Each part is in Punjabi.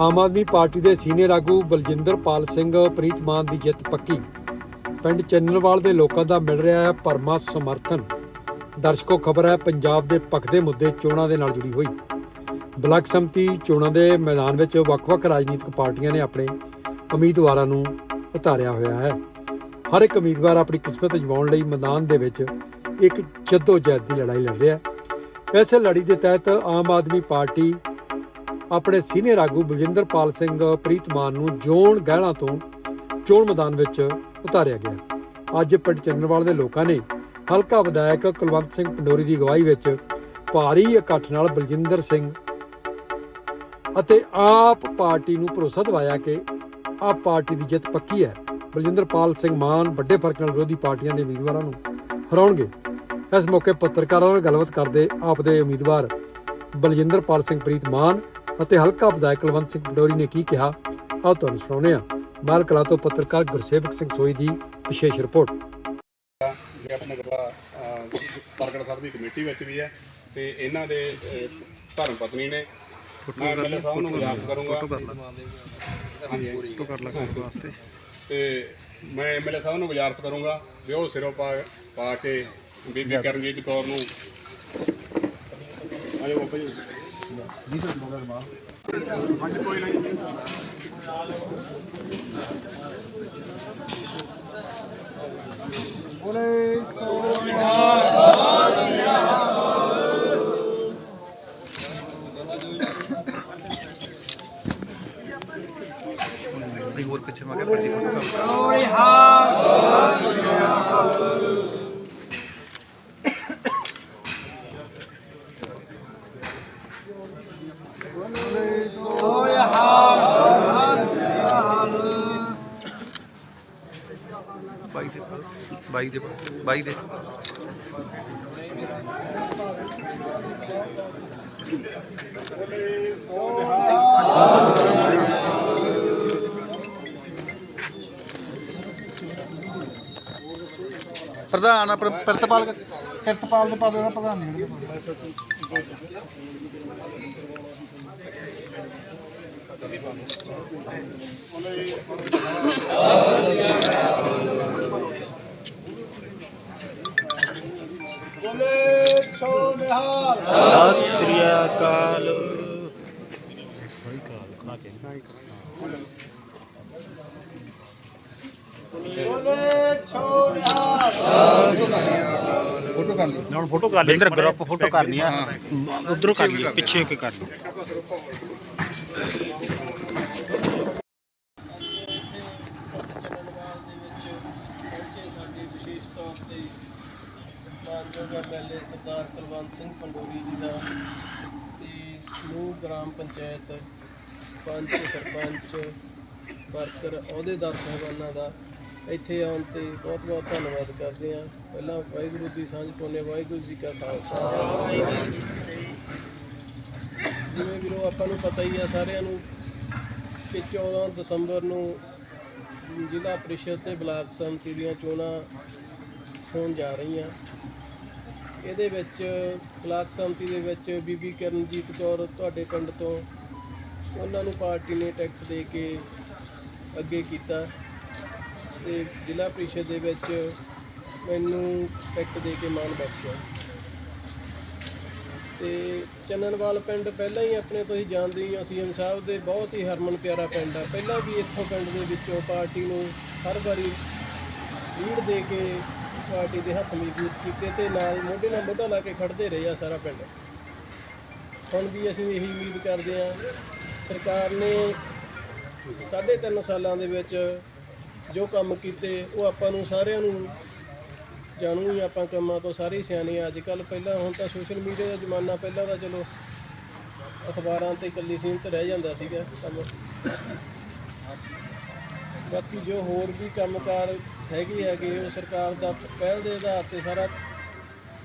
ਆਮ ਆਦਮੀ ਪਾਰਟੀ ਦੇ ਸੀਨੀਅਰ ਆਗੂ ਬਲਜਿੰਦਰਪਾਲ ਸਿੰਘ ਪ੍ਰੀਤਮਾਨ ਦੀ ਜਿੱਤ ਪੱਕੀ। ਪਿੰਡ ਚੰਨਰਵਾਲ ਦੇ ਲੋਕਾਂ ਦਾ ਮਿਲ ਰਿਹਾ ਹੈ ਪਰਮਾ ਸਮਰਥਨ। ਦਰਸ਼ਕੋ ਖਬਰ ਹੈ, ਪੰਜਾਬ ਦੇ ਪੱਕਦੇ ਮੁੱਦੇ ਚੋਣਾਂ ਦੇ ਨਾਲ ਜੁੜੀ ਹੋਈ। ਬਲਾਕ ਸੰਮਤੀ ਚੋਣਾਂ ਦੇ ਮੈਦਾਨ ਵਿੱਚ ਵੱਖ-ਵੱਖ ਰਾਜਨੀਤਿਕ ਪਾਰਟੀਆਂ ਨੇ ਆਪਣੇ ਉਮੀਦਵਾਰਾਂ ਨੂੰ ਉਤਾਰਿਆ ਹੋਇਆ ਹੈ। ਹਰ ਇੱਕ ਉਮੀਦਵਾਰ ਆਪਣੀ ਕਿਸਮਤ ਅਜਮਾਉਣ ਲਈ ਮੈਦਾਨ ਦੇ ਵਿੱਚ ਇੱਕ ਜੱਦੋ-ਜਹਿਦ ਦੀ ਲੜਾਈ ਲੜ ਰਿਹਾ ਹੈ। ਇਸ ਲੜੀ ਦੇ ਤਹਿਤ ਆਮ ਆਦਮੀ ਪਾਰਟੀ ਆਪਣੇ ਸੀਨੀਅਰ ਆਗੂ ਬਲਜਿੰਦਰਪਾਲ ਸਿੰਘ ਪ੍ਰੀਤਮਾਨ ਨੂੰ ਜੋਨ ਗਹਿਣਾ ਤੋਂ ਚੋਣ ਮੈਦਾਨ ਵਿੱਚ ਉਤਾਰਿਆ ਗਿਆ। ਅੱਜ ਪਿੰਡ ਚੰਨਰਵਾਲ ਦੇ ਲੋਕਾਂ ਨੇ ਹਲਕਾ ਵਿਧਾਇਕ ਕੁਲਵੰਤ ਸਿੰਘ ਪੰਡੋਰੀ ਦੀ ਅਗਵਾਈ ਵਿੱਚ ਭਾਰੀ ਇਕੱਠ ਨਾਲ ਬਲਜਿੰਦਰ ਸਿੰਘ ਅਤੇ ਆਪ ਪਾਰਟੀ ਨੂੰ ਭਰੋਸਾ ਦਿਵਾਇਆ ਕਿ ਆਪ ਪਾਰਟੀ ਦੀ ਜਿੱਤ ਪੱਕੀ ਹੈ। ਬਲਜਿੰਦਰਪਾਲ ਸਿੰਘ ਮਾਨ ਵੱਡੇ ਫ਼ਰਕ ਨਾਲ ਵਿਰੋਧੀ ਪਾਰਟੀਆਂ ਦੇ ਉਮੀਦਵਾਰਾਂ ਨੂੰ ਹਰਾਉਣਗੇ। ਇਸ ਮੌਕੇ ਪੱਤਰਕਾਰਾਂ ਨਾਲ ਗੱਲਬਾਤ ਕਰਦੇ ਆਪ ਦੇ ਉਮੀਦਵਾਰ ਬਲਜਿੰਦਰਪਾਲ ਸਿੰਘ ਪ੍ਰੀਤ ਮਾਨ ਅਤੇ ਹਲਕਾ ਵਿਧਾਇਕ ਕੁਲਵੰਤ ਸਿੰਘ ਪੰਡੋਰੀ ਨੇ ਕੀ ਕਿਹਾ ਆਓ ਤੁਹਾਨੂੰ ਸੁਣਾਉਂਦੇ ਹਾਂ। ਮਾਲ ਕਲਾ ਤੋਂ ਪੱਤਰਕਾਰ ਗੁਰਸੇਵਕ ਸਿੰਘ ਸੋਈ ਦੀ ਵਿਸ਼ੇਸ਼ ਰਿਪੋਰਟ। ਜੇ ਆਪਣੇ ਗਰਵਾ ਪ੍ਰਗਟ ਸਾਹਿਬ ਦੀ ਕਮੇਟੀ ਵਿੱਚ ਵੀ ਹੈ ਤੇ ਇਹਨਾਂ ਦੇ ਧਰਮ ਪਤਨੀ ਨੇ। ਮੈਂ ਐਮਐਲਏ ਸਾਹਿਬ ਨੂੰ ਗੁਜ਼ਾਰਿਸ਼ ਕਰੂੰਗਾ। ਫੋਟੋ ਕਰ ਲਾ। ਵਾਸਤੇ। ਤੇ ਮੈਂ ਐਮਐਲਏ ਸਾਹਿਬ ਨੂੰ ਗੁਜ਼ਾਰਿਸ਼ ਕਰੂੰਗਾ ਵੀ ਉਹ ਸਿਰੋਂ ਪਾ ਪਾ ਕੇ ਬੀਬੀ ਕਰਨਜੀਤ ਕੌਰ ਨੂੰ। ਆਜੋ ਬਾਬਾ ਜੀ। ਹਾਂਜੀ ਬਾਈ ਦੇ ਬਾਈ ਦੇ। ਪ੍ਰਧਾਨ ਆ ਪ੍ਰਿਤਪਾਲ ਪ੍ਰਿਤਪਾਲ ਦੇ ਪਦ ਦਾ ਪ੍ਰਧਾਨ ਨਹੀਂ ਸਤਿ ਸ੍ਰੀ ਅਕਾਲ। ਹੁਣ ਫੋਟੋ ਕਰ ਬਿੰਦਰ ਗਰੁੱਪ ਫੋਟੋ ਕਰਨੀ ਆ। ਉਧਰੋਂ ਕਰ ਲਈ ਪਿੱਛੇ ਹੋ ਕੇ ਕਰ ਲਓ ਮਾਨਯੋਗ ਐਮਐਲਏ ਸਰਦਾਰ ਕੁਲਵੰਤ ਸਿੰਘ ਪੰਡੋਰੀ ਜੀ ਦਾ ਤੇ ਸਮੂਹ ਗ੍ਰਾਮ ਪੰਚਾਇਤ, ਪੰਚ, ਸਰਪੰਚ, ਵਰਕਰ, ਅਹੁਦੇਦਾਰ ਸਾਹਿਬਾਨਾਂ ਦਾ ਇੱਥੇ ਆਉਣ ਤੇ ਬਹੁਤ ਬਹੁਤ ਧੰਨਵਾਦ ਕਰਦੇ ਹਾਂ। ਪਹਿਲਾਂ ਵਾਹਿਗੁਰੂ ਦੀ ਸਾਂਝ ਪਾਉਂਦੇ ਵਾਹਿਗੁਰੂ ਜੀ ਕਾ ਖਾਲਸਾ। ਜਿਵੇਂ ਵੀਰੋ, ਆਪਾਂ ਨੂੰ ਪਤਾ ਹੀ ਆ, ਸਾਰਿਆਂ ਨੂੰ ਕਿ 14 ਦਸੰਬਰ ਨੂੰ ਜ਼ਿਲ੍ਹਾ ਪ੍ਰੀਸ਼ਦ ਤੇ ਬਲਾਕ ਸੰਮਤੀ ਦੀਆਂ ਚੋਣਾਂ ਹੋਣ ਜਾ ਰਹੀਆਂ। ਇਹਦੇ ਵਿੱਚ ਬਲਾਕ ਸੰਮਤੀ ਦੇ ਵਿੱਚ ਬੀਬੀ ਕਰਨਜੀਤ ਕੌਰ ਤੁਹਾਡੇ ਪਿੰਡ ਤੋਂ ਉਹਨਾਂ ਨੂੰ ਪਾਰਟੀ ਨੇ ਟਿਕਟ ਦੇ ਕੇ ਅੱਗੇ ਕੀਤਾ ਤੇ ਜ਼ਿਲ੍ਹਾ ਪ੍ਰੀਸ਼ਦ ਦੇ ਵਿੱਚ ਮੈਨੂੰ ਟਿਕਟ ਦੇ ਕੇ ਮਾਣ ਬਖਸ਼ਿਆ। ਤੇ ਚੰਨਣਵਾਲ ਪਿੰਡ ਪਹਿਲਾਂ ਹੀ ਆਪਣੇ ਤੁਸੀਂ ਜਾਣਦੇ ਹੀ ਹੋ ਸੀਐਮ ਸਾਹਿਬ ਦੇ ਬਹੁਤ ਹੀ ਹਰਮਨ ਪਿਆਰਾ ਪਿੰਡ ਆ। ਪਹਿਲਾਂ ਵੀ ਇੱਥੋਂ ਪਿੰਡ ਦੇ ਵਿੱਚੋਂ ਪਾਰਟੀ ਨੂੰ ਹਰ ਵਾਰੀ ਲੀਡ ਦੇ ਕੇ ਪਾਰਟੀ ਦੇ ਹੱਥ ਮਜ਼ਬੂਤ ਕੀਤੇ ਤੇ ਨਾਲ ਮੋਢੇ ਨਾਲ ਮੋਢਾ ਲਾ ਕੇ ਖੜਦੇ ਰਹੇ ਆ ਸਾਰਾ ਪਿੰਡ। ਹੁਣ ਵੀ ਅਸੀਂ ਇਹੀ ਉਮੀਦ ਕਰਦੇ ਆ ਸਰਕਾਰ ਨੇ ਸਾਢੇ ਤਿੰਨ ਸਾਲਾਂ ਦੇ ਵਿੱਚ ਜੋ ਕੰਮ ਕੀਤੇ, ਉਹ ਆਪਾਂ ਨੂੰ ਸਾਰਿਆਂ ਨੂੰ ਜਾਣੂ ਹੀ ਆਪਾਂ ਕੰਮਾਂ ਤੋਂ ਸਾਰੇ ਸਿਆਣੇ ਆ। ਅੱਜ ਕੱਲ ਪਹਿਲਾਂ, ਹੁਣ ਤਾਂ ਸੋਸ਼ਲ ਮੀਡੀਆ ਦਾ ਜ਼ਮਾਨਾ ਪਹਿਲਾਂ ਤਾਂ ਚਲੋ ਅਖਬਾਰਾਂ ਤੇ ਇਕੱਲੀ ਸੀਮਤ ਰਹਿ ਜਾਂਦਾ ਸੀਗਾ ਕੰਮ। ਬਾਕੀ ਜੋ ਹੋਰ ਵੀ ਕੰਮਕਾਰ ਹੈਗੇ ਹੈਗੇ ਉਹ ਸਰਕਾਰ ਦਾ ਪਹਿਲ ਦੇ ਆਧਾਰ ਤੇ ਸਾਰਾ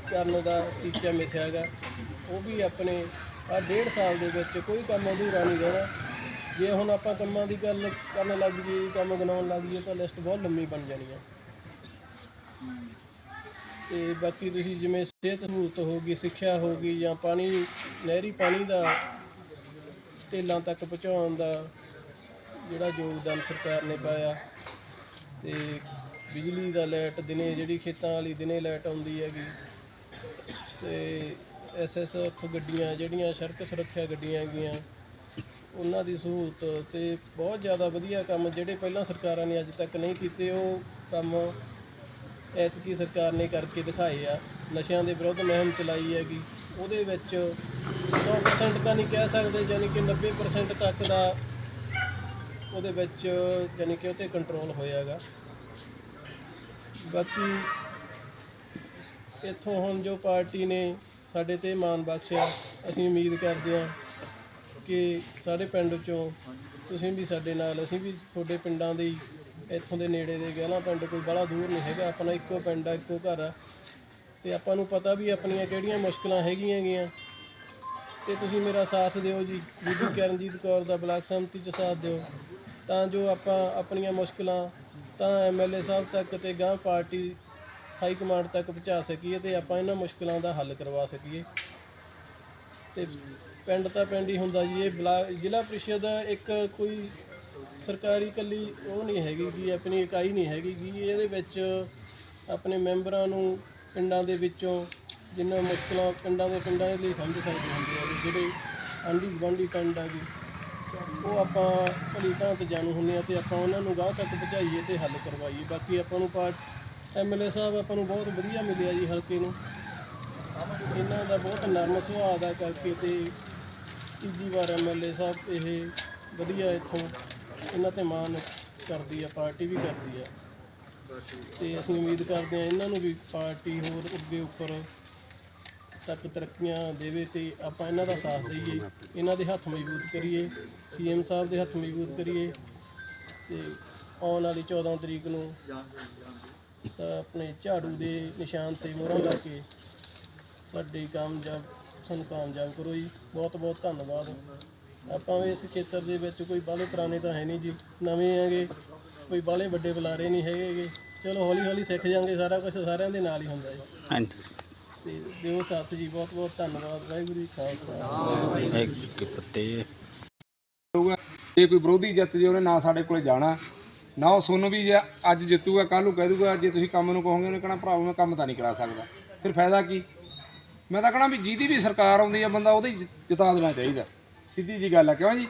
ਕਰਨ ਦਾ ਟੀਚਾ ਮਿਥਿਆ ਹੈਗਾ। ਉਹ ਵੀ ਆਪਣੇ ਆ ਡੇਢ ਸਾਲ ਦੇ ਵਿੱਚ ਕੋਈ ਕੰਮ ਅਧੂਰਾ ਨਹੀਂ ਰਹਿਣਾ। ਜੇ ਹੁਣ ਆਪਾਂ ਕੰਮਾਂ ਦੀ ਗੱਲ ਕਰਨ ਲੱਗ ਜਾਈਏ, ਕੰਮ ਗਣਾਉਣ ਲੱਗ ਜਾਈਏ, ਤਾਂ ਲਿਸਟ ਬਹੁਤ ਲੰਮੀ ਬਣ ਜਾਣੀ ਹੈ ਤੇ ਬਾਕੀ ਤੁਸੀਂ ਜਿਵੇਂ ਸਿਹਤ ਸਹੂਲਤ ਹੋਗੀ ਸਿੱਖਿਆ ਹੋਗੀ ਜਾਂ ਪਾਣੀ, ਨਹਿਰੀ ਪਾਣੀ ਦਾ ਢੇਲਾਂ ਤੱਕ ਪਹੁੰਚਾਉਣ ਦਾ ਜਿਹੜਾ ਯੋਗਦਾਨ ਸਰਕਾਰ ਨੇ ਪਾਇਆ, ਤੇ ਬਿਜਲੀ ਦਾ ਲਾਈਟ, ਦਿਨੇ ਜਿਹੜੀ ਖੇਤਾਂ ਵਾਲੀ ਦਿਨੇ ਲਾਈਟ ਆਉਂਦੀ ਹੈਗੀ। ਤੇ ਐਸਐਸਐਫ ਗੱਡੀਆਂ, ਜਿਹੜੀਆਂ ਸੜਕ ਸੁਰੱਖਿਆ ਗੱਡੀਆਂ ਹੈਗੀਆਂ, ਉਹਨਾਂ ਦੀ ਸਹੂਲਤ ਤੇ ਬਹੁਤ ਜ਼ਿਆਦਾ ਵਧੀਆ ਕੰਮ ਜਿਹੜੇ ਪਹਿਲਾਂ ਸਰਕਾਰਾਂ ਨੇ ਅੱਜ ਤੱਕ ਨਹੀਂ ਕੀਤੇ, ਉਹ ਕੰਮ ਐਤਕੀ ਸਰਕਾਰ ਨੇ ਕਰਕੇ ਦਿਖਾਏ ਆ। ਨਸ਼ਿਆਂ ਦੇ ਵਿਰੁੱਧ ਮੁਹਿੰਮ ਚਲਾਈ ਹੈਗੀ। ਉਹਦੇ ਵਿੱਚ 100% ਤਾਂ ਨਹੀਂ ਕਹਿ ਸਕਦੇ ਯਾਨੀ ਕਿ 90% ਤੱਕ ਦਾ ਉਹਦੇ ਵਿੱਚ ਯਾਨੀ ਕਿ ਉਹ 'ਤੇ ਕੰਟਰੋਲ ਹੋਇਆਗਾ ਬਾਕੀ ਇੱਥੋਂ ਹੁਣ ਜੋ ਪਾਰਟੀ ਨੇ ਸਾਡੇ ਤੇ ਮਾਣ ਬਖਸ਼ਿਆ, ਅਸੀਂ ਉਮੀਦ ਕਰਦੇ ਹਾਂ ਕਿ ਸਾਡੇ ਪਿੰਡ ਚੋਂ ਤੁਸੀਂ ਵੀ ਸਾਡੇ ਨਾਲ, ਅਸੀਂ ਵੀ ਤੁਹਾਡੇ ਪਿੰਡਾਂ ਦੇ ਇੱਥੋਂ ਦੇ ਨੇੜੇ ਦੇ ਗਹਿਲਾ ਪਿੰਡ ਕੋਈ ਬੜਾ ਦੂਰ ਨਹੀਂ ਹੈਗਾ, ਆਪਣਾ ਇੱਕੋ ਪਿੰਡ ਆ, ਇੱਕੋ ਘਰ ਆ। ਤੇ ਆਪਾਂ ਨੂੰ ਪਤਾ ਵੀ ਆਪਣੀਆਂ ਕਿਹੜੀਆਂ ਮੁਸ਼ਕਲਾਂ ਹੈਗੀਆਂ ਹੈਗੀਆਂ ਤੇ ਤੁਸੀਂ ਮੇਰਾ ਸਾਥ ਦਿਓ ਜੀ, ਬੀਬੀ ਕਰਨਜੀਤ ਕੌਰ ਦਾ ਬਲਾਕ ਸੰਮਤੀ ਚ ਸਾਥ ਦਿਓ। ਤਾਂ ਜੋ ਆਪਾਂ ਆਪਣੀਆਂ ਮੁਸ਼ਕਲਾਂ ਤਾਂ ਐਮਐਲਏ ਸਾਹਿਬ ਤੱਕ ਤੇ ਗਾਂ ਪਾਰਟੀ ਹਾਈ ਕਮਾਂਡ ਤੱਕ ਪਹੁੰਚਾ ਸਕੀਏ ਤੇ ਆਪਾਂ ਇਹਨਾਂ ਮੁਸ਼ਕਲਾਂ ਦਾ ਹੱਲ ਕਰਵਾ ਸਕੀਏ। ਤੇ ਪਿੰਡ ਤਾਂ ਪਿੰਡ ਹੀ ਹੁੰਦਾ ਜੀ, ਇਹ ਬਲਾ, ਜ਼ਿਲ੍ਹਾ ਪ੍ਰੀਸ਼ਦ ਇੱਕ ਕੋਈ ਸਰਕਾਰੀ ਕੱਲੀ ਉਹ ਨਹੀਂ ਹੈਗੀ ਕਿ ਆਪਣੀ ਇਕਾਈ ਨਹੀਂ ਹੈਗੀ ਕਿ ਇਹਦੇ ਵਿੱਚ ਆਪਣੇ ਮੈਂਬਰਾਂ ਨੂੰ ਪਿੰਡਾਂ ਦੇ ਵਿੱਚੋਂ ਜਿੰਨਾ ਮੁਸ਼ਕਲਾਂ ਪਿੰਡਾਂ ਦੇ ਪਿੰਡਾਂ ਦੇ ਲਈ ਸਮਝ ਸਕਦੇ ਹੁੰਦੇ ਆ ਵੀ ਜਿਹੜੇ ਆਂਢੀ ਗੁਆਂਢੀ ਪਿੰਡ ਆ ਜੀ ਉਹ ਆਪਾਂ ਭਲੀ ਭਾਂਤ ਜਾਣੂ ਹੁੰਦੇ ਆ ਤੇ ਆਪਾਂ ਉਹਨਾਂ ਨੂੰ ਗਾਂਹ ਤੱਕ ਪਹੁੰਚਾਈਏ ਤੇ ਹੱਲ ਕਰਵਾਈਏ। ਬਾਕੀ ਆਪਾਂ ਨੂੰ ਪਾਰਟ ਐਮਐਲਏ ਸਾਹਿਬ ਆਪਾਂ ਨੂੰ ਬਹੁਤ ਵਧੀਆ ਮਿਲਿਆ ਜੀ ਹਲਕੇ ਨੂੰ। ਇਹਨਾਂ ਦਾ ਬਹੁਤ ਨਰਮ ਸੁਭਾਅ ਦਾ ਕਰਕੇ ਤੇ ਤੀਜੀ ਵਾਰ ਐਮਐਲਏ ਸਾਹਿਬ ਇਹ ਵਧੀਆ ਇੱਥੋਂ ਇਹਨਾਂ ਤੇ ਮਾਣ ਕਰਦੀ ਆ, ਪਾਰਟੀ ਵੀ ਕਰਦੀ ਆ। ਤੇ ਅਸੀਂ ਉਮੀਦ ਕਰਦੇ ਹਾਂ ਇਹਨਾਂ ਨੂੰ ਵੀ ਪਾਰਟੀ ਹੋਰ ਅੱਗੇ ਉੱਪਰ ਤੱਕ ਤਰੱਕੀਆਂ ਦੇਵੇ ਤੇ ਆਪਾਂ ਇਹਨਾਂ ਦਾ ਸਾਥ ਦਈਏ, ਇਹਨਾਂ ਦੇ ਹੱਥ ਮਜ਼ਬੂਤ ਕਰੀਏ, ਸੀਐਮ ਸਾਹਿਬ ਦੇ ਹੱਥ ਮਜ਼ਬੂਤ ਕਰੀਏ ਤੇ ਆਉਣ ਵਾਲੀ 14 ਤਰੀਕ ਨੂੰ ਆਪਣੇ ਝਾੜੂ ਦੇ ਨਿਸ਼ਾਨ ਤੇ ਮੋਹਰਾਂ ਲਾ ਕੇ ਸਾਡੇ ਕਾਮਯਾਬ, ਸਾਨੂੰ ਕਾਮਯਾਬ ਕਰੋ ਜੀ। ਬਹੁਤ ਬਹੁਤ ਧੰਨਵਾਦ। ਆਪਾਂ ਵੀ ਇਸ ਖੇਤਰ ਦੇ ਵਿੱਚ ਕੋਈ ਬਾਹਲੇ ਪੁਰਾਣੇ ਤਾਂ ਹੈ ਨਹੀਂ ਜੀ। ਨਵੇਂ ਆਂਗੇ ਕੋਈ ਬਾਹਲੇ ਵੱਡੇ ਬੁਲਾਰੇ ਨਹੀਂ ਹੈਗੇ ਚਲੋ ਹੌਲੀ ਹੌਲੀ ਸਿੱਖ ਜਾਾਂਗੇ, ਸਾਰਾ ਕੁਝ ਸਾਰਿਆਂ ਦੇ ਨਾਲ ਹੀ ਹੁੰਦਾ ਜੀ। ਹਾਂਜੀ। ਤੇ ਦਿਓ ਸਾਥ ਜੀ ਬਹੁਤ ਬਹੁਤ ਧੰਨਵਾਦ ਵਾਹਿਗੁਰੂ ਜੀ ਖਾਲਸਾ। ਵਾਹਿਗੁਰੂ ਕੀ ਫਤਿਹ। ਹੋਊਗਾ ਜੇ ਕੋਈ ਵਿਰੋਧੀ ਜਿੱਤ ਜੇ ਉਹਨੇ ਨਾ ਸਾਡੇ ਕੋਲੇ ਜਾਣਾ ਨਾ ਉਹ ਤੁਹਾਨੂੰ ਵੀ ਜੇ ਅੱਜ ਜਿੱਤੂਗਾ ਕੱਲ ਨੂੰ ਕਹਿ ਦੂਗਾ ਜੇ ਤੁਸੀਂ ਕੰਮ ਨੂੰ ਕਹੋਗੇ ਉਹਨੇ ਕਹਣਾ ਭਰਾਵਾ ਮੈਂ ਕੰਮ ਤਾਂ ਨਹੀਂ ਕਰਾ ਸਕਦਾ। ਫਿਰ ਫਾਇਦਾ ਕੀ? ਮੈਂ ਤਾਂ ਕਹਣਾ ਵੀ ਜਿਹਦੀ ਵੀ ਸਰਕਾਰ ਆਉਂਦੀ ਆ ਬੰਦਾ ਉਹਦੇ ਜਿਤਾ ਦੇਣਾ ਚਾਹੀਦਾ। ਸਿੱਧੀ ਜੀ ਗੱਲ ਆ ਕਿਉਂ ਜੀ?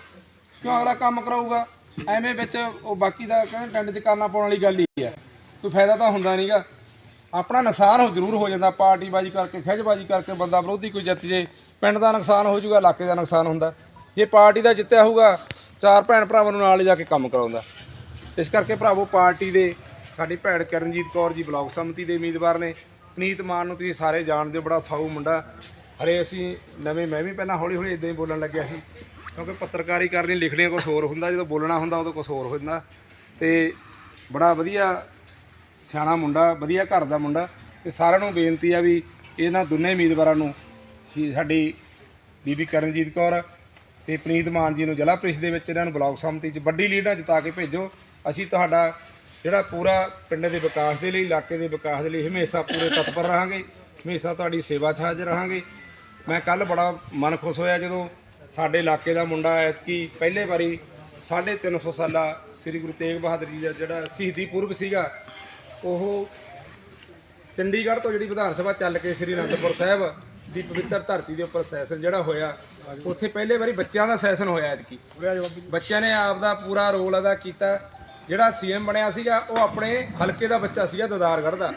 ਕਿਉਂ ਅਗਲਾ ਕੰਮ ਕਰਾਊਗਾ? ਐਵੇਂ ਵਿੱਚ ਉਹ ਬਾਕੀ ਦਾ ਕਹਿੰਦੇ ਟੈਂਡ 'ਚ ਕਰਨਾ ਪਾਉਣ ਵਾਲੀ ਗੱਲ ਹੀ ਆ। ਕੋਈ ਫਾਇਦਾ ਤਾਂ ਹੁੰਦਾ ਨਹੀਂਗਾ ਆਪਣਾ ਨੁਕਸਾਨ ਹੋ ਜ਼ਰੂਰ ਹੋ ਜਾਂਦਾ, ਪਾਰਟੀਬਾਜ਼ੀ ਕਰਕੇ ਖਿੱਚਬਾਜ਼ੀ ਕਰਕੇ ਬੰਦਾ ਵਿਰੋਧੀ ਕੋਈ ਜਿੱਤ ਜੇ, ਪਿੰਡ ਦਾ ਨੁਕਸਾਨ ਹੋ ਜਾਊਗਾ, ਇਲਾਕੇ ਦਾ ਨੁਕਸਾਨ ਹੁੰਦਾ। ਜੇ ਪਾਰਟੀ ਦਾ ਜਿੱਤਿਆ ਹੋਊਗਾ, ਚਾਰ ਭੈਣ ਭਰਾਵਾਂ ਨੂੰ ਨਾਲ ਜਾ ਕੇ ਕੰਮ ਕਰਾਉਂਦਾ। ਇਸ ਕਰਕੇ ਭਰਾਵੋ, ਪਾਰਟੀ ਦੇ ਸਾਡੀ ਭੈਣ ਕਰਨਜੀਤ ਕੌਰ ਜੀ, ਬਲਾਕ ਸਮਿਤੀ ਦੇ ਉਮੀਦਵਾਰ ਨੇ, ਪਨੀਤ ਮਾਨ ਨੂੰ ਤੁਸੀਂ ਸਾਰੇ ਜਾਣਦੇ ਹੋ, ਬੜਾ ਸਾਊ ਮੁੰਡਾ। ਹਰੇ ਅਸੀਂ ਨਵੇਂ, ਮੈਂ ਵੀ ਪਹਿਲਾਂ ਹੌਲੀ ਹੌਲੀ ਇਦਾਂ ਹੀ ਬੋਲਣ ਲੱਗਿਆ ਸੀ, ਕਿਉਂਕਿ ਪੱਤਰਕਾਰੀ ਕਰਨੀ, ਲਿਖਣੀ ਕੁਝ ਹੋਰ ਹੁੰਦਾ, ਜਦੋਂ ਬੋਲਣਾ ਹੁੰਦਾ, ਉਦੋਂ ਕੁਝ ਹੋਰ ਹੋ ਜਾਂਦਾ ਤੇ ਬੜਾ ਵਧੀਆ ਸਿਆਣਾ ਮੁੰਡਾ, ਵਧੀਆ ਘਰ ਦਾ ਮੁੰਡਾ ਤੇ ਸਾਰਿਆਂ ਨੂੰ ਬੇਨਤੀ ਆ ਵੀ ਇਹਨਾਂ ਦੋਨੇ ਉਮੀਦਵਾਰਾਂ ਨੂੰ ਸ਼ੀ- ਸਾਡੀ ਬੀਬੀ ਕਰਨਜੀਤ ਕੌਰ ਤੇ ਪ੍ਰੀਤ ਮਾਨ ਜੀ ਨੂੰ ਜ਼ਿਲ੍ਹਾ ਪ੍ਰੀਸ਼ਦ ਦੇ ਵਿੱਚ ਇਹਨਾਂ ਨੂੰ ਬਲਾਕ ਸੰਮਤੀ 'ਚ ਵੱਡੀ ਲੀਡ ਜਿਤਾ ਕੇ ਭੇਜੋ। ਅਸੀਂ ਤੁਹਾਡਾ ਜਿਹੜਾ ਪੂਰਾ ਪਿੰਡ ਦੇ ਵਿਕਾਸ ਦੇ ਲਈ, ਇਲਾਕੇ ਦੇ ਵਿਕਾਸ ਦੇ ਲਈ ਹਮੇਸ਼ਾ ਪੂਰੇ ਤਤਪਰ ਰਹਾਂਗੇ, ਹਮੇਸ਼ਾ ਤੁਹਾਡੀ ਸੇਵਾ 'ਚ ਹਾਜ਼ਰ ਰਹਾਂਗੇ। ਮੈਂ ਕੱਲ ਬੜਾ ਮਨ ਖੁਸ਼ ਹੋਇਆ ਜਦੋਂ ਸਾਡੇ ਇਲਾਕੇ ਦਾ ਮੁੰਡਾ ਐਤਕੀ ਪਹਿਲੇ ਵਾਰੀ 350 ਸਾਲਾ ਸ੍ਰੀ ਗੁਰੂ ਤੇਗ ਬਹਾਦਰ ਜੀ ਦਾ ਜਿਹੜਾ ਸ਼ਹੀਦੀ ਪੁਰਬ ਸੀਗਾ ਉਹ ਚੰਡੀਗੜ੍ਹ ਤੋਂ ਜਿਹੜੀ ਵਿਧਾਨ ਸਭਾ ਚੱਲ ਕੇ ਸ੍ਰੀ ਅਨੰਦਪੁਰ ਸਾਹਿਬ ਦੀ ਪਵਿੱਤਰ ਧਰਤੀ ਦੇ ਉੱਪਰ ਸੈਸ਼ਨ ਜਿਹੜਾ ਹੋਇਆ ਉੱਥੇ ਪਹਿਲੇ ਵਾਰੀ ਬੱਚਿਆਂ ਦਾ ਸੈਸ਼ਨ ਹੋਇਆ ਐਤਕੀ। ਬੱਚਿਆਂ ਨੇ ਆਪ ਦਾ ਪੂਰਾ ਰੋਲ ਅਦਾ ਕੀਤਾ। ਜਿਹੜਾ ਸੀਐਮ ਬਣਿਆ ਸੀਗਾ ਉਹ ਆਪਣੇ ਹਲਕੇ ਦਾ ਬੱਚਾ ਸੀਗਾ ਦਦਾਰਗੜ੍ਹ ਦਾ।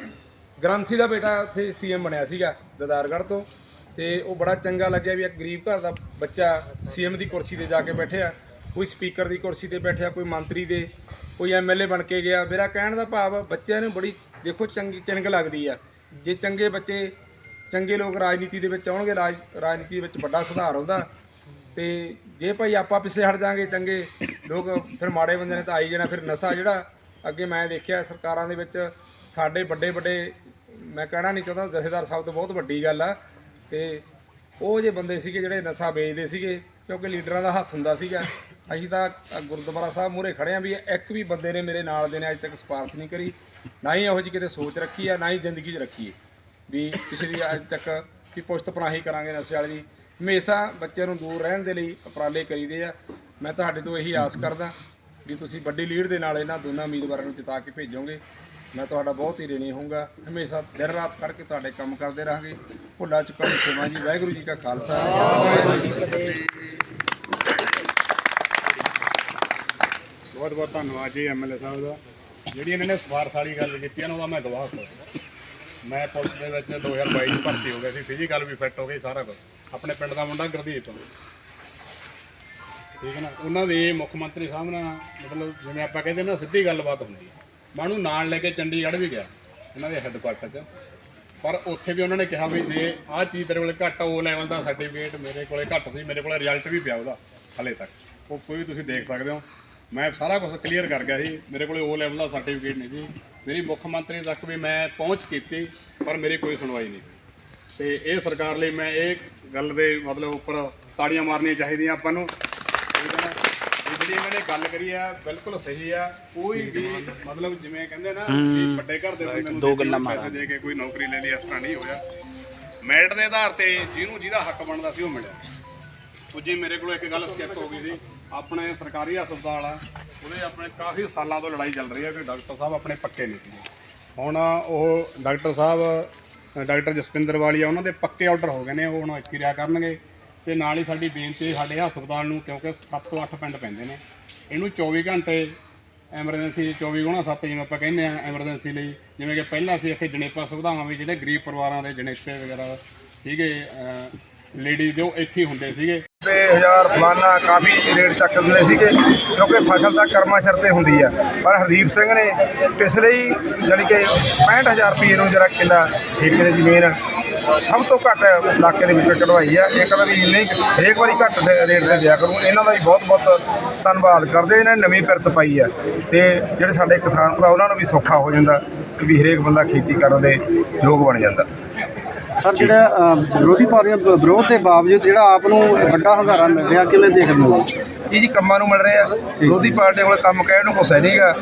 ਗ੍ਰੰਥੀ ਦਾ ਬੇਟਾ ਉੱਥੇ ਸੀਐਮ ਬਣਿਆ ਸੀਗਾ ਦਦਾਰਗੜ੍ਹ ਤੋਂ। ਤੇ ਉਹ ਬੜਾ ਚੰਗਾ ਲੱਗਿਆ ਵੀ ਇੱਕ ਗਰੀਬ ਘਰ ਦਾ ਬੱਚਾ ਸੀਐਮ ਦੀ ਕੁਰਸੀ ਤੇ ਜਾ ਕੇ ਬੈਠਿਆ। ਕੋਈ ਸਪੀਕਰ ਦੀ ਕੁਰਸੀ ਤੇ ਬੈਠਿਆ, ਕੋਈ ਮੰਤਰੀ ਦੇ, ਕੋਈ ਐਮਐਲਏ ਬਣ ਕੇ ਗਿਆ। ਮੇਰਾ ਕਹਿਣ ਦਾ ਭਾਵ ਬੱਚਿਆਂ ਨੂੰ ਬੜੀ, ਦੇਖੋ ਚੰਗੀ ਚੰਗ ਲੱਗਦੀ ਆ। ਜੇ ਚੰਗੇ ਬੱਚੇ, ਚੰਗੇ ਲੋਕ ਰਾਜਨੀਤੀ ਦੇ ਵਿੱਚ ਆਉਣਗੇ, ਰਾਜ, ਰਾਜਨੀਤੀ ਦੇ ਵਿੱਚ ਵੱਡਾ ਸੁਧਾਰ ਆਉਂਦਾ। ਤੇ ਜੇ ਭਾਈ ਆਪਾਂ ਪਿੱਛੇ ਹਟ ਜਾਾਂਗੇ, ਚੰਗੇ ਲੋਕ ਫਿਰ ਮਾੜੇ ਬੰਦੇ ਨੇ ਤਾਂ ਆਈ ਜਾਣਾ, ਫਿਰ ਨਸ਼ਾ ਜਿਹੜਾ ਅੱਗੇ ਮੈਂ ਦੇਖਿਆ ਸਰਕਾਰਾਂ ਦੇ ਵਿੱਚ, ਸਾਡੇ ਵੱਡੇ ਵੱਡੇ, ਮੈਂ ਕਹਿਣਾ ਨਹੀਂ ਚਾਹੁੰਦਾ, ਜਥੇਦਾਰ ਸਾਹਿਬ ਤੋਂ ਬਹੁਤ ਵੱਡੀ ਗੱਲ ਆ। ਤੇ ਉਹ ਜੇ ਬੰਦੇ ਸੀਗੇ ਜਿਹੜੇ ਨਸ਼ਾ ਵੇਚਦੇ ਸੀਗੇ, ਕਿਉਂਕਿ ਲੀਡਰਾਂ ਦਾ ਹੱਥ ਹੁੰਦਾ ਸੀਗਾ ਅਸੀਂ ਤਾਂ ਗੁਰਦੁਆਰਾ ਸਾਹਿਬ ਮੂਹਰੇ ਖੜੇ ਆ ਵੀ ਇੱਕ ਵੀ ਬੰਦੇ ਨੇ ਮੇਰੇ ਨਾਲ ਦੇ ਨੇ ਅੱਜ ਤੱਕ ਸਪਾਰਸ਼ ਨਹੀਂ ਕਰੀ। ਨਾ ਹੀ ਇਹੋ ਜਿਹੀ ਕਿਤੇ ਸੋਚ ਰੱਖੀ ਆ, ਨਾ ਹੀ ਜ਼ਿੰਦਗੀ 'ਚ ਰੱਖੀ ਵੀ ਕਿਸੇ ਦੀ ਅੱਜ ਤੱਕ ਵੀ ਪੁਸ਼ਤ ਪਨਾਹੀ ਕਰਾਂਗੇ ਨਸ਼ੇ ਵਾਲੇ ਦੀ। ਹਮੇਸ਼ਾ ਬੱਚਿਆਂ ਨੂੰ ਦੂਰ ਰਹਿਣ ਦੇ ਲਈ ਉਪਰਾਲੇ ਕਰੀਦੇ ਆ। ਮੈਂ ਤੁਹਾਡੇ ਤੋਂ ਇਹੀ ਆਸ ਕਰਦਾ ਵੀ ਤੁਸੀਂ ਵੱਡੀ ਲੀਡ ਦੇ ਨਾਲ ਇਹਨਾਂ ਦੋਨਾਂ ਉਮੀਦਵਾਰਾਂ ਨੂੰ ਜਿਤਾ ਕੇ ਭੇਜੋਗੇ। ਮੈਂ ਤੁਹਾਡਾ ਬਹੁਤ ਹੀ ਰੇਣੀ ਹੋਊਂਗਾ। ਹਮੇਸ਼ਾ ਦਿਨ ਰਾਤ ਕਰਕੇ ਤੁਹਾਡੇ ਕੰਮ ਕਰਦੇ ਰਹਾਂਗੇ। ਭੁੱਲਾ ਚੁੱਕਾ ਖਿਮਾ ਜੀ, ਵਾਹਿਗੁਰੂ ਜੀ ਕਾ ਖਾਲਸਾ। ਵਾਹਿਗੁਰੂ ਜੀ ਕੀ ਫਤਿਹ ਬਹੁਤ ਬਹੁਤ ਧੰਨਵਾਦ ਜੀ ਐਮਐਲਏ ਸਾਹਿਬ ਦਾ। ਜਿਹੜੀ ਇਹਨਾਂ ਨੇ ਸਫਾਰਸ਼ ਵਾਲੀ ਗੱਲ ਕੀਤੀ ਹੈ ਨਾ, ਉਹਦਾ ਮੈਂ ਗਵਾਹ ਹਾਂ। ਮੈਂ ਪੁਲਿਸ ਦੇ ਵਿੱਚ 2022 ਚ ਭਰਤੀ ਹੋ ਗਿਆ ਸੀ ਫਿਜ਼ੀਕਲ ਵੀ ਫਿੱਟ ਹੋ ਗਈ ਸਾਰਾ ਕੁਝ ਆਪਣੇ ਪਿੰਡ ਦਾ ਮੁੰਡਾ ਗੁਰਦੀਪ। ਠੀਕ ਹੈ ਨਾ? ਉਹਨਾਂ ਦੇ ਮੁੱਖ ਮੰਤਰੀ ਸਾਹਿਬ ਨਾਲ ਮਤਲਬ ਜਿਵੇਂ ਆਪਾਂ ਕਹਿੰਦੇ ਨਾ, ਸਿੱਧੀ ਗੱਲਬਾਤ ਹੁੰਦੀ ਹੈ। ਮੈਂ ਉਹਨੂੰ ਨਾਲ ਲੈ ਕੇ ਚੰਡੀਗੜ੍ਹ ਵੀ ਗਿਆ, ਇਹਨਾਂ ਦੇ ਹੈੱਡਕੁਆਟਰ 'ਚ। ਪਰ ਉੱਥੇ ਵੀ ਉਹਨਾਂ ਨੇ ਕਿਹਾ ਵੀ ਜੇ ਆਹ ਚੀਜ਼ ਤੇਰੇ ਕੋਲ ਘੱਟ ਉਹ ਲੈਵਲ ਦਾ ਸਰਟੀਫਿਕੇਟ ਮੇਰੇ ਕੋਲੇ ਘੱਟ ਸੀ, ਮੇਰੇ ਕੋਲੇ ਰਿਜ਼ਲਟ ਵੀ ਪਿਆ ਉਹਦਾ, ਹਲੇ ਤੱਕ। ਉਹ ਕੋਈ ਵੀ ਤੁਸੀਂ ਦੇਖ ਸਕਦੇ ਹੋ। ਮੈਂ ਸਾਰਾ ਕੁਝ ਕਲੀਅਰ ਕਰ ਗਿਆ ਸੀ। ਮੇਰੇ ਕੋਲੇ ਉਹ ਲੈਵਲ ਦਾ ਸਰਟੀਫਿਕੇਟ ਨਹੀਂ ਸੀ। ਮੇਰੀ ਮੁੱਖ ਮੰਤਰੀ ਤੱਕ ਵੀ ਮੈਂ ਪਹੁੰਚ ਕੀਤੀ ਪਰ ਮੇਰੀ ਕੋਈ ਸੁਣਵਾਈ ਨਹੀਂ। ਤੇ ਇਹ ਸਰਕਾਰ ਲਈ ਮੈਂ ਇਹ ਗੱਲ ਦੇ ਮਤਲਬ ਉੱਪਰ ਤਾੜੀਆਂ ਮਾਰਨੀਆਂ ਚਾਹੀਦੀਆਂ ਆਪਾਂ ਨੂੰ। ਜਿਹੜੀ ਇਹਨਾਂ ਨੇ ਗੱਲ ਕਰੀ ਆ ਬਿਲਕੁਲ ਸਹੀ ਆ। ਕੋਈ ਵੀ ਮਤਲਬ ਜਿਵੇਂ ਕਹਿੰਦੇ ਨਾ ਵੀ ਵੱਡੇ ਘਰ ਦੇ ਬੰਦੇ ਨੂੰ ਦੋ ਗੱਲਾਂ ਪੈਸੇ ਦੇ ਕੇ ਕੋਈ ਨੌਕਰੀ ਲੈ ਲਈ ਇਸ ਤਰ੍ਹਾਂ ਨਹੀਂ ਹੋਇਆ। ਮੈਰਿਟ ਦੇ ਆਧਾਰ ਤੇ ਜਿਹਨੂੰ ਜਿਹਦਾ ਹੱਕ ਬਣਦਾ ਸੀ ਉਹ ਮਿਲਿਆ। ਦੂਜੀ ਮੇਰੇ ਕੋਲ ਇੱਕ ਗੱਲ ਸਕਿੱਪ ਹੋ ਗਈ ਜੀ ਆਪਣੇ ਸਰਕਾਰੀ ਹਸਪਤਾਲ ਆ। ਉਹਦੇ ਆਪਣੇ ਕਾਫੀ ਸਾਲਾਂ ਤੋਂ ਲੜਾਈ ਚੱਲ ਰਹੀ ਹੈ ਕਿ ਡਾਕਟਰ ਸਾਹਿਬ ਆਪਣੇ ਪੱਕੇ ਨਹੀਂ ਸੀ ਹੁਣ ਉਹ ਡਾਕਟਰ ਸਾਹਿਬ, ਡਾਕਟਰ ਜਸਪਿੰਦਰ ਵਾਲੀਆ ਉਹਨਾਂ ਦੇ ਪੱਕੇ ਆਰਡਰ ਹੋ ਗਏ ਨੇ, ਉਹ ਹੁਣ ਇੱਥੇ ਰਿਹਾ ਕਰਨਗੇ। ਤੇ ਨਾਲ ਹੀ ਸਾਡੀ ਬੇਨਤੀ ਸਾਡੇ ਹਸਪਤਾਲ ਨੂੰ, ਕਿਉਂਕਿ 7 ਤੋਂ 8 ਪਿੰਡ ਪੈਂਦੇ ਨੇ। ਇਹਨੂੰ 24 ਘੰਟੇ ਐਮਰਜੈਂਸੀ 24 ਗੁਣਾ 7 ਜਿਵੇਂ ਆਪਾਂ ਕਹਿੰਦੇ ਆ ਐਮਰਜੈਂਸੀ ਲਈ। ਜਿਵੇਂ ਕਿ ਪਹਿਲਾਂ ਸੀ ਇੱਥੇ ਜਣੇਪਾ ਸੁਵਿਧਾਵਾਂ ਵੀ ਜਿਹੜੇ ਗਰੀਬ ਪਰਿਵਾਰਾਂ ਦੇ ਜਣੇਪੇ ਵਗੈਰਾ ਸੀਗੇ ਲੇਡੀ ਜੋ ਇੱਥੇ ਹੁੰਦੇ ਸੀਗੇ। ਹਜ਼ਾਰ, ਫਲਾਨਾ, ਕਾਫੀ ਰੇਟ ਚੱਕ ਦਿੰਦੇ ਸੀਗੇ, ਕਿਉਂਕਿ ਫਸਲ ਤਾਂ ਕਰਮਾ ਸਿਰ ਤੇ ਹੁੰਦੀ ਆ। ਪਰ ਹਰਦੀਪ ਸਿੰਘ ਨੇ ਪਿਛਲੇ ਹੀ ਜਾਣੀ ਕਿ 65000 ਰੁਪਏ ਨੂੰ ਜਿਹੜਾ ਕਿੱਲਾ ਠੇਕੇ ਦੀ ਜ਼ਮੀਨ ਸਭ ਤੋਂ ਘੱਟ ਇਲਾਕੇ ਦੇ ਵਿੱਚ ਕਢਵਾਈ ਆ। ਇਹ ਕਹਿੰਦਾ ਵੀ ਇੰਨੇ ਹਰੇਕ ਵਾਰੀ ਘੱਟ ਰੇਟ ਤੇ ਦਿਆ ਕਰੂੰ। ਇਹਨਾਂ ਦਾ ਵੀ ਬਹੁਤ ਬਹੁਤ ਧੰਨਵਾਦ ਕਰਦੇ ਇਹਨਾਂ ਨੇ ਨਵੀਂ ਪਿਰਤ ਪਾਈ ਆ। ਤੇ ਜਿਹੜੇ ਸਾਡੇ ਕਿਸਾਨ ਭਰਾ, ਉਹਨਾਂ ਨੂੰ ਵੀ ਸੌਖਾ ਹੋ ਜਾਂਦਾ ਕਿ ਵੀ ਹਰੇਕ ਬੰਦਾ ਖੇਤੀ ਕਰਨ ਦੇ ਯੋਗ ਬਣ ਜਾਂਦਾ। ਸਰ ਜਿਹੜਾ ਅ, ਵਿਰੋਧੀ ਪਾਰਟੀਆਂ ਬ- ਵਿਰੋਧ ਦੇ ਬਾਵਜੂਦ ਜਿਹੜਾ ਆਪ ਨੂੰ ਵੱਡਾ ਹੰਗਾਰਾ ਮਿਲ ਰਿਹਾ ਕਿਵੇਂ ਦੇਖਦੇ ਹੋ? ਇਹ ਜੀ ਕੰਮਾਂ ਨੂੰ ਮਿਲ ਰਹੇ ਆ। ਵਿਰੋਧੀ ਪਾਰਟੀ ਕੋਲ ਕੰਮ ਕਹਿਣ ਨੂੰ ਕੁਛ ਹੈ ਨਹੀਂਗਾ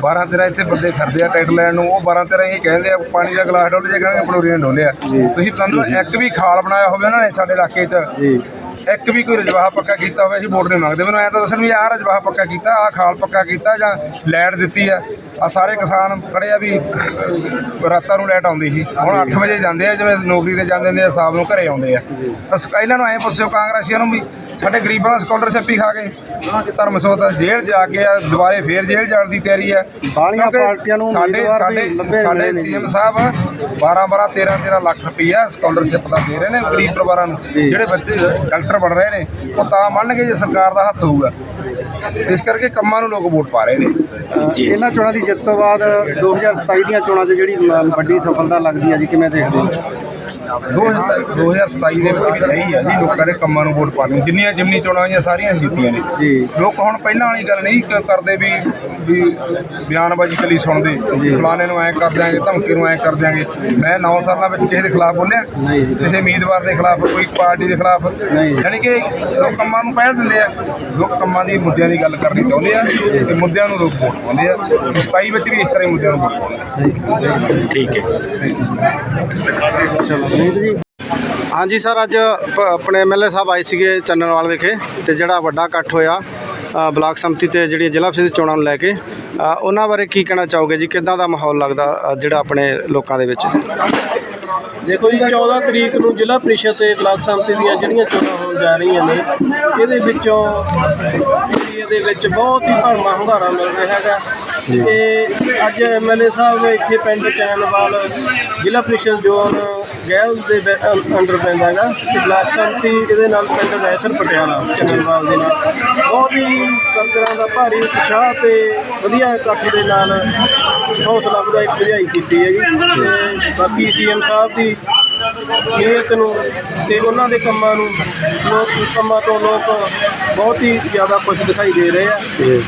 12 13 ਇੱਥੇ ਬੰਦੇ ਫਿਰਦੇ ਆ ਟਿਕਟ ਲੈਣ ਨੂੰ। ਉਹ 12 13 ਇਹ ਕਹਿੰਦੇ ਆ ਪਾਣੀ ਦਾ ਗਲਾਸ ਡੋਲ ਜੇ ਕਹਿੰਦੇ ਪੜੋਰੀਆਂ ਡੋਲਿਆ ਤੁਸੀਂ ਪਤੰਦਰ ਇੱਕ ਵੀ ਖਾਲ ਬਣਾਇਆ ਹੋਵੇ ਉਹਨਾਂ ਨੇ ਸਾਡੇ ਇਲਾਕੇ 'ਚ। ਇੱਕ ਵੀ ਕੋਈ ਰਜਵਾਹਾ ਪੱਕਾ ਕੀਤਾ ਹੋਵੇ ਅਸੀਂ ਵੋਟ ਨਹੀਂ ਮੰਗਦੇ। ਮੈਨੂੰ ਐਂ ਤਾਂ ਦੱਸਣ ਵੀ ਆਹ ਰਜਵਾਹਾ ਪੱਕਾ ਕੀਤਾ ਆਹ ਖਾਲ ਪੱਕਾ ਕੀਤਾ ਜਾਂ ਲਾਈਟ ਦਿੱਤੀ ਆ। ਆ ਸਾਰੇ ਕਿਸਾਨ ਖੜੇ ਆ ਵੀ ਰਾਤਾਂ ਨੂੰ ਲਾਈਟ ਆਉਂਦੀ ਸੀ। ਹੁਣ 8 ਵਜੇ ਜਾਂਦੇ ਆ ਜਿਵੇਂ ਨੌਕਰੀ ਤੇ ਜਾਂਦੇ ਆ ਸ਼ਾਮ ਨੂੰ ਘਰੇ ਆਉਂਦੇ ਆ। ਬਸ ਇਹਨਾਂ ਨੂੰ ਐਂ ਪੁੱਛਿਓ ਕਾਂਗਰਸੀਆਂ ਨੂੰ ਵੀ ਸਾਡੇ ਗਰੀਬਾਂ ਦਾ ਸਕਾਲਰਸ਼ਿਪ ਹੀ ਖਾ ਗਏ ਧਰਮਸੋਤ ਜੇਲ੍ਹ ਜਾ ਕੇ ਆ ਦੁਬਾਰੇ ਫੇਰ ਜੇਲ੍ਹ ਜਾਣ ਦੀ ਤਿਆਰੀ ਆ। ਕਿਉਂਕਿ ਪਾਰਟੀਆਂ ਨੂੰ ਸਾਡੇ ਸਾਡੇ ਸਾਡੇ ਨੇ ਸੀਐਮ ਸਾਹਿਬ 12 12 13 13 ਲੱਖ ਰੁਪਈਆ ਸਕਾਲਰਸ਼ਿਪ ਦਾ ਦੇ ਰਹੇ ਨੇ ਗਰੀਬ ਪਰਿਵਾਰਾਂ ਨੂੰ। ਜਿਹੜੇ ਬੱਚੇ ਡਾਕਟਰ ਬਣ ਰਹੇ ਨੇ, ਉਹ ਤਾਂ ਮੰਨਣਗੇ ਜੇ ਸਰਕਾਰ ਦਾ ਹੱਥ ਹੋਊਗਾ। ਇਸ ਕਰਕੇ ਕੰਮਾਂ ਨੂੰ ਲੋਕ ਵੋਟ ਪਾ ਰਹੇ ਨੇ। ਇਹਨਾਂ ਚੋਣਾਂ ਦੀ ਜਿੱਤ ਤੋਂ ਬਾਅਦ 2027 ਦੀਆਂ ਚੋਣਾਂ 'ਚ ਜਿਹੜੀ ਵੱਡੀ ਸਫਲਤਾ ਲੱਗਦੀ ਹੈ ਜੀ, ਕਿਵੇਂ ਦੇਖਦੇ ਹੋ? 2027 ਦੇ ਵਿੱਚ ਵੀ ਰਹੀ ਆ ਜੀ ਲੋਕਾਂ ਦੇ ਕੰਮਾਂ ਨੂੰ ਵੋਟ ਪਾਣੀ ਜਿੰਨੀਆਂ ਜਿਮਨੀ ਚੋਣਾਂ ਹੋਈਆਂ ਸਾਰੀਆਂ ਜਿੱਤੀਆਂ ਨੇ। ਜੀ। ਲੋਕ ਹੁਣ ਪਹਿਲਾਂ ਵਾਲੀ ਗੱਲ ਨਹੀਂ ਕ- ਕਰਦੇ ਵੀ ਵੀ ਬਿਆਨਬਾਜ਼ੀ ਕਲੀ ਸੁਣਦੇ। ਫਲਾਣੇ ਨੂੰ ਐਂ ਕਰ ਦਿਆਂਗੇ ਧਮਕੀ ਨੂੰ ਐਂ ਕਰ ਦਿਆਂਗੇ। ਮੈਂ 9 ਸਾਲਾਂ ਵਿੱਚ ਕਿਸੇ ਦੇ ਖਿਲਾਫ ਬੋਲਿਆ। ਨਹੀਂ ਜੀ। ਕਿਸੇ ਉਮੀਦਵਾਰ ਦੇ ਖਿਲਾਫ ਕੋਈ ਪਾਰਟੀ ਦੇ ਖਿਲਾਫ। ਨਹੀਂ। ਯਾਨੀ ਕਿ ਲੋਕ ਕੰਮਾਂ ਨੂੰ ਪਹਿਲ ਦਿੰਦੇ ਆ। ਲੋਕ ਕੰਮਾਂ ਦੀ ਮੁੱਦਿਆਂ ਦੀ ਗੱਲ ਕਰਨੀ ਚਾਹੁੰਦੇ ਆ ਤੇ ਮੁੱਦਿਆਂ ਨੂੰ ਲੋਕ ਵੋਟ ਪਾਉਂਦੇ ਆ। 27 ਵਿੱਚ ਵੀ ਇਸ ਤਰ੍ਹਾਂ ਹੀ ਮੁੱਦਿਆਂ ਨੂੰ ਵੋਟ ਪਾਉਣਗੇ ਹਾਂਜੀ ਸਰ, ਅੱਜ ਪ- ਆਪਣੇ ਐਮਐਲਏ ਸਾਹਿਬ ਆਏ ਸੀਗੇ ਚੰਨਨਵਾਲ ਵਿਖੇ ਤੇ ਜਿਹੜਾ ਵੱਡਾ ਇਕੱਠ ਹੋਇਆ ਬਲਾਕ ਸੰਮਤੀ ਤੇ ਜਿਹੜੀ ਜ਼ਿਲ੍ਹਾ ਪ੍ਰੀਸ਼ਦ ਚੋਣਾਂ ਨੂੰ ਲੈ ਕੇ ਉਹਨਾਂ ਬਾਰੇ ਕੀ ਕਹਿਣਾ ਚਾਹੋਗੇ ਜੀ? ਕਿੱਦਾਂ ਦਾ ਮਾਹੌਲ ਲੱਗਦਾ ਜਿਹੜਾ ਆਪਣੇ ਲੋਕਾਂ ਦੇ ਵਿੱਚ? ਦੇਖੋ ਜੀ 14 ਤਰੀਕ ਨੂੰ ਜ਼ਿਲ੍ਹਾ ਪ੍ਰੀਸ਼ਦ ਤੇ ਬਲਾਕ ਸੰਮਤੀ ਦੀਆਂ ਜਿਹੜੀਆਂ ਚੋਣਾਂ ਹੋਣ ਜਾ ਰਹੀਆਂ ਨੇ, ਇਹਦੇ ਵਿੱਚੋਂ ਏਰੀਏ ਦੇ ਵਿੱਚ ਬਹੁਤ ਹੀ ਭਰਮਾ ਹੁੰਗਾਰਾ ਮਿਲ ਰਿਹਾ ਹੈਗਾ। ਤੇ ਅੱਜ ਐਮਐਲਏ ਸਾਹਿਬ ਇੱਥੇ ਪਿੰਡ ਚੈਨਵਾਲ ਜ਼ਿਲ੍ਹਾ ਪ੍ਰੀਸ਼ਦ ਜ਼ੋਨ ਗੈਲ ਦੇ ਵੈ- ਅੰ- ਅੰਡਰ ਪੈਂਦਾ ਹੈਗਾ ਤੇ ਬਲਾਕ ਸੰਮਤੀ ਇਹਦੇ ਨਾਲ ਪਿੰਡ ਵੈਸਰ ਪਟਿਆਲਾ ਚੈਨਵਾਲ ਦੇ ਨਾਲ। ਬਹੁਤ ਹੀ ਕਰਦਰਾਂ ਦਾ ਭਾਰੀ ਉਤਸ਼ਾਹ ਤੇ ਵਧੀਆ ਇਕੱਠ ਦੇ ਨਾਲ ਹੌਸਲਾ ਅਫਜ਼ਾਈ ਭਜਾਈ ਕੀਤੀ ਹੈਗੀ ਤੇ ਬਾਕੀ ਸੀਐਮ ਸਾਹਿਬ ਦੀ ਨੀਅਤ ਨੂੰ ਤੇ ਉਹਨਾਂ ਦੇ ਕੰਮਾਂ ਨੂੰ ਲੋਕ ਕੰਮਾਂ ਤੋਂ ਲੋਕ ਬਹੁਤ ਹੀ ਜ਼ਿਆਦਾ ਖੁਸ਼ ਦਿਖਾਈ ਦੇ ਰਹੇ ਆ। ਅ,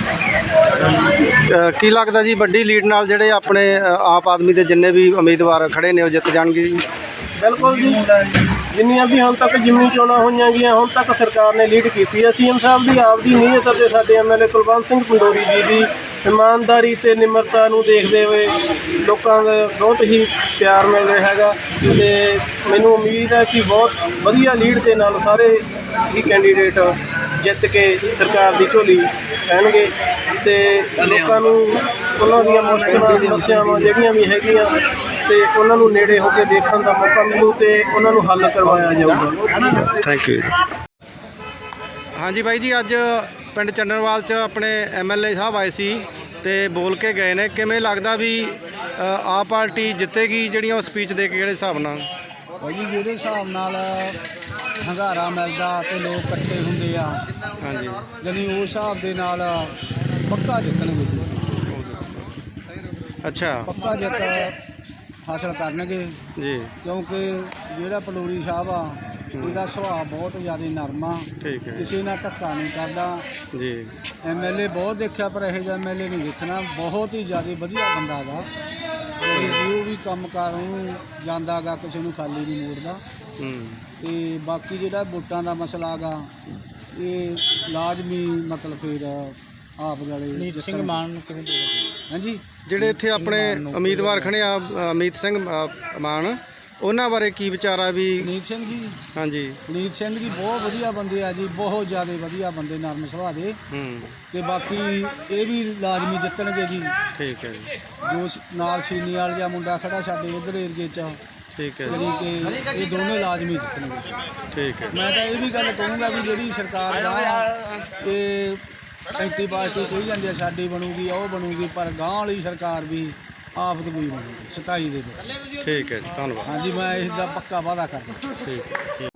ਕੀ ਲੱਗਦਾ ਜੀ ਵੱਡੀ ਲੀਡ ਨਾਲ ਜਿਹੜੇ ਆਪਣੇ ਅ, ਆਪ ਆਦਮੀ ਦੇ ਜਿੰਨੇ ਵੀ ਉਮੀਦਵਾਰ ਖੜੇ ਨੇ ਉਹ ਜਿੱਤ ਜਾਣਗੇ ਜੀ? ਬਿਲਕੁਲ ਜੀ। ਜਿੰਨੀਆਂ ਵੀ ਹੁਣ ਤੱਕ ਜਿਮਨੀ ਚੋਣਾਂ ਹੋਈਆਂ ਗਈਆਂ ਹੁਣ ਤੱਕ ਸਰਕਾਰ ਨੇ ਲੀਡ ਕੀਤੀ ਹੈ। ਸੀਐਮ ਸਾਹਿਬ ਦੀ ਆਪ ਦੀ ਨੀਅਤ ਅਤੇ ਸਾਡੇ ਐਮਐਲਏ ਕੁਲਵੰਤ ਸਿੰਘ ਪੰਡੋਰੀ ਜੀ ਦੀ ਇਮਾਨਦਾਰੀ ਤੇ ਨਿਮਰਤਾ ਨੂੰ ਦੇਖਦੇ ਹੋਏ ਲੋਕਾਂ ਦਾ ਬਹੁਤ ਹੀ ਪਿਆਰ ਮਿਲ ਰਿਹਾ ਹੈਗਾ ਤੇ ਮੈਨੂੰ ਉਮੀਦ ਹੈ ਕਿ ਬਹੁਤ ਵਧੀਆ ਲੀਡ ਦੇ ਨਾਲ ਸਾਰੇ ਹੀ ਕੈਂਡੀਡੇਟ ਜਿੱਤ ਕੇ ਸਰਕਾਰ ਦੀ ਝੋਲੀ ਪੈਣਗੇ ਤੇ ਲੋਕਾਂ ਨੂੰ ਉਹਨਾਂ ਦੀਆਂ ਮੁਸ਼ਕਲਾਂ ਸਮੱਸਿਆਵਾਂ ਜਿਹੜੀਆਂ ਵੀ ਹੈਗੀਆਂ ਤੇ ਉਹਨਾਂ ਨੂੰ ਨੇੜੇ ਹੋ ਕੇ ਦੇਖਣ ਦਾ ਮੌਕਾ ਮਿਲੂ ਤੇ ਉਹਨਾਂ ਨੂੰ ਹੱਲ ਕਰਵਾਇਆ ਜਾਊਗਾ। ਥੈਂਕ ਯੂ ਹਾਂਜੀ ਬਾਈ ਜੀ ਅੱਜ ਪਿੰਡ ਚੰਨਰਵਾਲ ਚ ਆਪਣੇ ਐਮਐਲਏ ਸਾਹਿਬ ਆਏ ਸੀ ਤੇ ਬੋਲ ਕੇ ਗਏ ਨੇ। ਕਿਵੇਂ ਲੱਗਦਾ ਵੀ ਆਪ ਪਾਰਟੀ ਜਿੱਤੇਗੀ ਜਿਹੜੀਆਂ ਉਹ ਸਪੀਚ ਦੇ ਕੇ ਕਿਹੜੇ ਹਿਸਾਬ ਨਾਲ? ਭਾਈ ਜੀ ਜਿਹੜੇ ਹਿਸਾਬ ਨਾਲ ਹੰਗਾਰਾ ਮਿਲਦਾ ਤੇ ਲੋਕ ਇਕੱਠੇ ਹੁੰਦੇ ਆ। ਹਾਂਜੀ। ਜਾਣੀ ਉਸ ਹਿਸਾਬ ਦੇ ਨਾਲ ਪੱਕਾ ਜਿੱਤਣਗੇ ਜੀ। ਅੱਛਾ। ਪੱਕਾ ਜਿੱਤ ਹਾਸਲ ਕਰਨਗੇ। ਜੀ। ਕਿਉਂਕਿ ਜਿਹੜਾ ਪਲੂਰੀ ਸਾਹਿਬ ਆ ਇਹਦਾ ਸੁਭਾਅ ਬਹੁਤ ਜ਼ਿਆਦਾ ਨਰਮ ਆ। ਠੀਕ ਹੈ। ਕਿਸੇ ਨਾਲ ਧੱਕਾ ਨਹੀਂ ਕਰਦਾ। ਜੀ। ਐਮਐਲਏ ਬਹੁਤ ਦੇਖਿਆ ਪਰ ਇਹੋ ਜਿਹਾ ਐਮਐਲਏ ਨਹੀਂ ਦੇਖਣਾ। ਬਹੁਤ ਹੀ ਜ਼ਿਆਦਾ ਵਧੀਆ ਬੰਦਾ ਹੈਗਾ ਜਿਹੜੀ ਜੋ ਵੀ ਕੰਮ ਕਾਰ ਉਹਨੂੰ ਜਾਂਦਾ ਹੈਗਾ ਕਿਸੇ ਨੂੰ ਖਾਲੀ ਨਹੀਂ ਮੋੜਦਾ। ਹੂੰ। ਤੇ ਬਾਕੀ ਜਿਹੜਾ ਵੋਟਾਂ ਦਾ ਮਸਲਾ ਹੈਗਾ ਇਹ ਲਾਜ਼ਮੀ ਮਤਲਬ ਫਿਰ ਆਪ ਵਾਲੇ ਨੀਤ ਸਿੰਘ ਮਾਨ ਨੂੰ ਕਿਵੇਂ ਦੇ ਹਾਂਜੀ? ਜਿਹੜੇ ਇੱਥੇ ਆਪਣੇ ਉਮੀਦਵਾਰ ਖੜੇ ਆ ਅਮੀਤ ਸਿੰਘ ਅ, ਮਾਨ ਉਹਨਾਂ ਬਾਰੇ ਕੀ ਵਿਚਾਰ ਆ ਵੀ ਨੀਤ ਸਿੰਘ ਜੀ? ਹਾਂਜੀ। ਨੀਤ ਸਿੰਘ ਜੀ ਬਹੁਤ ਵਧੀਆ ਬੰਦੇ ਆ ਜੀ ਬਹੁਤ ਜ਼ਿਆਦਾ ਵਧੀਆ ਬੰਦੇ ਨਰਮ ਸੁਭਾਅ ਦੇ। ਹੂੰ। ਤੇ ਬਾਕੀ ਇਹ ਵੀ ਲਾਜ਼ਮੀ ਜਿੱਤਣਗੇ ਜੀ। ਠੀਕ ਹੈ ਜੀ। ਜੋ ਸ- ਨਾਲ ਸੀਨੀ ਵਾਲ ਜਿਹਾ ਮੁੰਡਾ ਖੜਾ ਸਾਡੇ ਉਧਰ ਏਰੀਏ 'ਚ ਠੀਕ ਹੈ ਜੀ। ਜਿਹੜੀ ਕਿ ਇਹ ਦੋਨੇ ਲਾਜ਼ਮੀ ਜਿੱਤਣਗੇ। ਠੀਕ ਹੈ ਮੈਂ ਤਾਂ ਇਹ ਵੀ ਗੱਲ ਕਹੂੰਗਾ ਵੀ ਜਿਹੜੀ ਸਰਕਾਰ ਦਾ ਇਹ ਐਂਟੀ ਪਾਰਟੀ ਕਹੀ ਜਾਂਦੀ ਆ ਸਾਡੀ ਬਣੂਗੀ ਉਹ ਬਣੂਗੀ ਪਰ ਗਾਂ ਵਾਲੀ ਸਰਕਾਰ ਵੀ ਆਪ ਦੀ ਕੋਈ ਬਣੂਗੀ 27 ਦੇ ਵਿੱਚ। ਠੀਕ ਹੈ ਜੀ ਧੰਨਵਾਦ। ਹਾਂਜੀ ਮੈਂ ਇਸ ਦਾ ਪੱਕਾ ਵਾਅਦਾ ਕਰਦਾ। ਠੀਕ ਹੈ ਠੀਕ